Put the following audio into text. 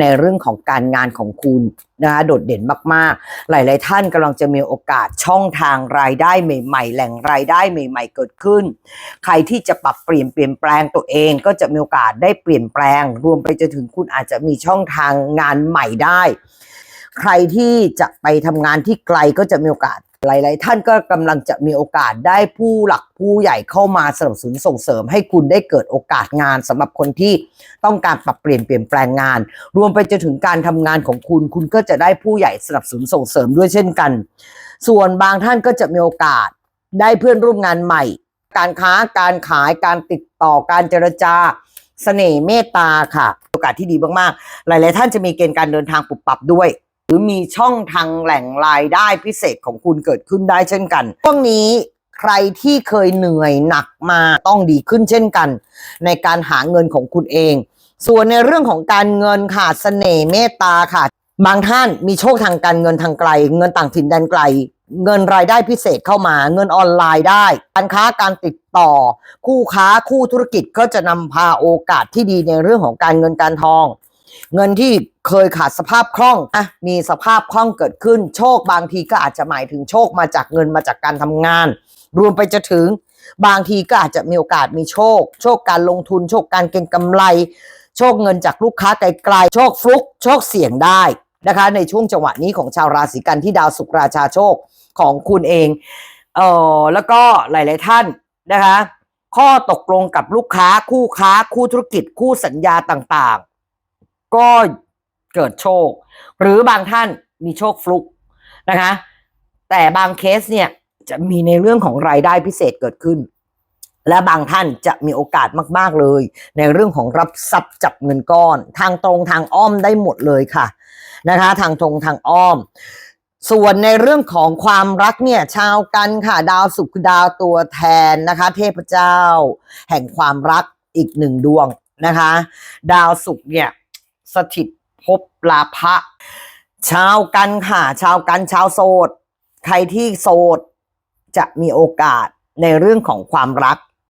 ในเรื่องของการงานของคุณนะคะโดดเด่นมากๆ หลาย ๆ ท่านกำลังจะมีโอกาสช่องทางรายได้ใหม่ ๆ แหล่งรายได้ใหม่ ๆ เกิดขึ้น ใครที่จะปรับเปลี่ยนเปลี่ยนแปลงตัวเองก็จะมีโอกาสได้เปลี่ยนแปลง รวมไปจนถึงคุณอาจจะมีช่องทางงานใหม่ได้ ใครที่จะไปทำงานที่ไกลก็จะมีโอกาส หลาย ๆ ท่านก็กำลังจะมีโอกาสได้ผู้หลักผู้ใหญ่เข้ามาสนับสนุนส่งเสริม ให้คุณได้เกิดโอกาสงานสำหรับคนที่ต้องการปรับเปลี่ยนเปลี่ยนแปลงงาน รวมไปจนถึงการทำงานของคุณ คุณก็จะได้ผู้ใหญ่สนับสนุนส่งเสริมด้วยเช่นกัน ส่วนบางท่านก็จะมีโอกาสได้เพื่อนร่วมงานใหม่ การค้าการขายการติดต่อการเจรจาเสน่ห์เมตตาค่ะ โอกาสที่ดีมาก ๆ หลาย ๆ ท่านจะมีเกณฑ์การเดินทางปรับปรับด้วย หรือมีช่องทางแหล่งรายได้พิเศษของคุณเกิดขึ้นได้เช่นกันช่วงนี้ใครที่เคยเหนื่อยหนักมาต้องดีขึ้นเช่นกัน ในการหาเงินของคุณเอง ส่วนในเรื่องของการเงินค่ะเสน่ห์เมตตาค่ะ บางท่านมีโชคทางการเงินทางไกล เงินต่างถิ่นแดนไกล เงินรายได้พิเศษเข้ามา เงินออนไลน์ได้ การค้าการติดต่อ คู่ค้าคู่ธุรกิจก็จะนำพาโอกาสที่ดีในเรื่องของการเงินการทอง เงินที่เคยขาดสภาพคล่องอะมีสภาพคล่องเกิดขึ้น โชคบางทีก็อาจจะหมายถึงโชคมาจากเงินมาจากการทำงาน รวมไปจะถึง บางทีก็อาจจะมีโอกาสมีโชค โชคการลงทุน โชคการเก็งกำไร โชคเงินจากลูกค้าไกลๆโชคฟลุก โชคเสี่ยงได้นะคะ ในช่วงจังหวะนี้ของชาวราศีกันที่ดาวสุกราชาโชคของคุณเองเออแล้วก็หลาย ๆ ท่านนะคะ ข้อตกลงกับลูกค้าคู่ค้าคู่ธุรกิจคู่สัญญาต่างๆ ก็เกิดโชค หรือบางท่านมีโชคฟลุกนะคะ แต่บางเคสเนี่ยจะมีในเรื่องของรายได้พิเศษเกิดขึ้น และบางท่านจะมีโอกาสมาก ๆเลย ในเรื่องของรับทรัพย์จับเงินก้อน ทางตรงทางอ้อมได้หมดเลยค่ะนะคะ ทางตรงทางอ้อม ส่วนในเรื่องของความรักเนี่ยชาวกันค่ะดาวศุกร์ดาวตัวแทนนะคะ เทพเจ้า แห่งความรักอีกหนึ่งดวงนะคะ ดาวศุกร์เนี่ย สถิตภพลาภะชาวกันค่ะ ชาวกันชาวโสด ใครที่โสดจะมีโอกาสในเรื่องของความรัก